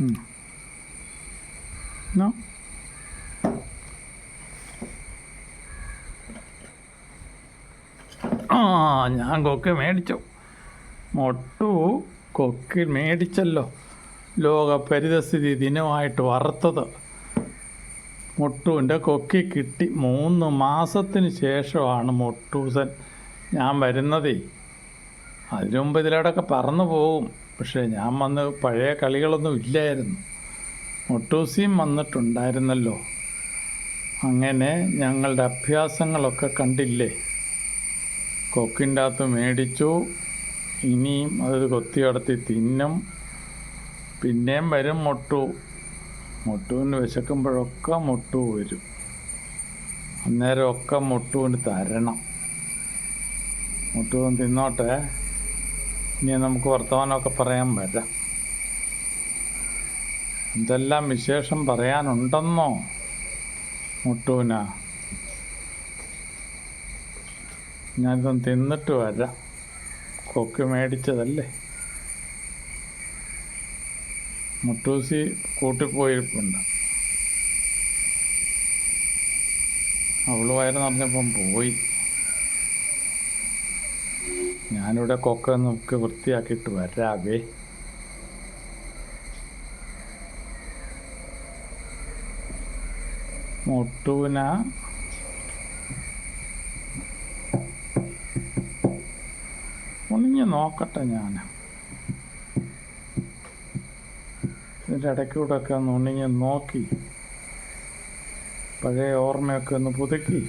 ഉം. എന്നാ? ആ ഞാൻ കൊക്ക് മേടിച്ചു. മൊട്ടു കൊക്ക് മേടിച്ചല്ലോ. ലോക പരിതസ്ഥിതി ദിനമായിട്ട് വറുത്തത്. മൊട്ടുവിന്റെ കൊക്കി കിട്ടി. മൂന്ന് മാസത്തിന് ശേഷമാണ് മൊട്ടൂസൻ ഞാൻ വരുന്നതേ. അതിനു മുമ്പ് ഇതിലൂടെയൊക്കെ പറന്നു പോകും പക്ഷേ ഞാൻ വന്ന് പഴയ കളികളൊന്നും ഇല്ലായിരുന്നു. മൊട്ടൂസിയും വന്നിട്ടുണ്ടായിരുന്നല്ലോ. അങ്ങനെ ഞങ്ങളുടെ അഭ്യാസങ്ങളൊക്കെ കണ്ടില്ലേ? കൊക്കിന്റെ അകത്ത് മേടിച്ചു. ഇനിയും അത് കൊത്തി കടത്തി തിന്നും. പിന്നെയും വരും മൊട്ടു. മൊട്ടുവിന് വിശക്കുമ്പോഴൊക്കെ മൊട്ടു വരും. അന്നേരമൊക്കെ മൊട്ടുവിന് തരണം. മുട്ടുവൻ തിന്നോട്ടെ. ഇനി നമുക്ക് വർത്തമാനമൊക്കെ പറയാൻ വരാം. എന്തെല്ലാം വിശേഷം പറയാനുണ്ടെന്നോ മുട്ടൂന? ഞാനിതൊന്ന് തിന്നിട്ട് വരാം. കൊക്ക് മേടിച്ചതല്ലേ? മുട്ടൂസി കൂട്ടിപ്പോയിരിപ്പുണ്ട് അവൾ വയറ് നിറഞ്ഞപ്പം പോയി. ഞാനിവിടെ കൊക്ക നമുക്ക് വൃത്തിയാക്കിയിട്ട് വരാവേ. മുട്ടൂന ഉണിഞ്ഞ് നോക്കട്ടെ ഞാൻ ഇതിന്റെ ഇടയ്ക്കൂടെ ഒക്കെ ഒന്ന് ഉണിഞ്ഞ് നോക്കി. പഴയ ഓർമ്മയൊക്കെ ഒന്ന് പുതുക്കി.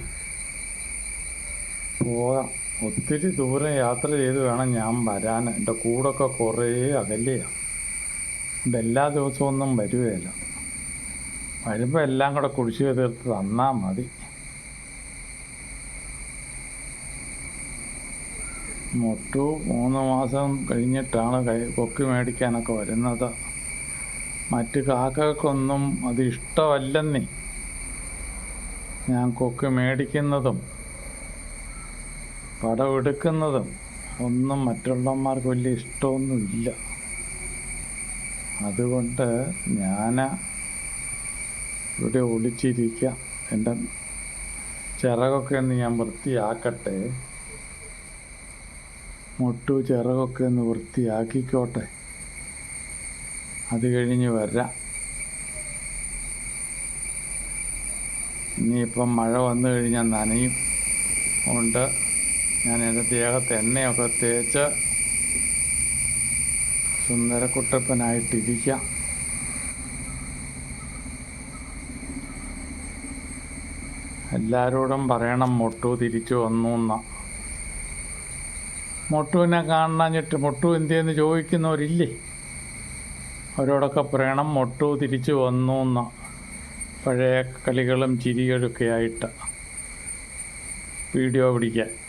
പോകാം ഒത്തിരി ദൂരം യാത്ര ചെയ്ത് വേണം ഞാൻ വരാൻ. എന്റെ കൂടൊക്കെ കുറേ അകലെയാണ് ദിവസവും ഒന്നും വരുകയില്ല വരുമ്പോൾ എല്ലാം കൂടെ കുടിശ്ശിക തീർത്ത് തന്നാൽ മതി. മൊട്ടു മൂന്ന് മാസം കഴിഞ്ഞിട്ടാണ് കൈ കൊക്കി മേടിക്കാനൊക്കെ വരുന്നത്. മറ്റ് കാക്കകൾക്കൊന്നും അത് ഇഷ്ടമല്ലെന്നേ. ഞാൻ കൊക്ക് മേടിക്കുന്നതും പടമെടുക്കുന്നതും ഒന്നും മറ്റുള്ളവന്മാർക്ക് വലിയ ഇഷ്ടമൊന്നുമില്ല. അതുകൊണ്ട് ഞാൻ ഇവിടെ ഒളിച്ചിരിക്കാം. എന്റെ ചിറകൊക്കെ ഒന്ന് ഞാൻ വൃത്തിയാക്കട്ടെ. മുട്ടു ചിറകൊക്കെ ഒന്ന് വൃത്തിയാക്കിക്കോട്ടെ. അത് കഴിഞ്ഞ് വരാം. ഇനിയിപ്പം മഴ വന്നു കഴിഞ്ഞാൽ നനയും. കൊണ്ട് ഞാൻ എന്റെ ദേഹത്ത് എണ്ണയൊക്കെ തേച്ച് സുന്ദരക്കുട്ടപ്പനായിട്ടിരിക്കാം. എല്ലാവരോടും പറയണം മൊട്ടു തിരിച്ചു വന്നു എന്ന. മൊട്ടുവിനെ കാണാഞ്ഞിട്ട് മൊട്ടു എന്തിയെന്ന് ചോദിക്കുന്നവരില്ലേ? അവരോടൊക്കെ പറയണം മൊട്ടു തിരിച്ചു വന്നു എന്ന. പഴയ കളികളും ചിരികളൊക്കെ ആയിട്ട് വീഡിയോ പിടിക്കാൻ.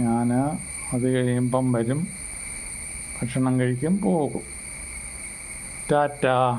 ഞാൻ അത് കഴിയുമ്പം വരും. ഭക്ഷണം കഴിക്കും പോകും. ടാറ്റ.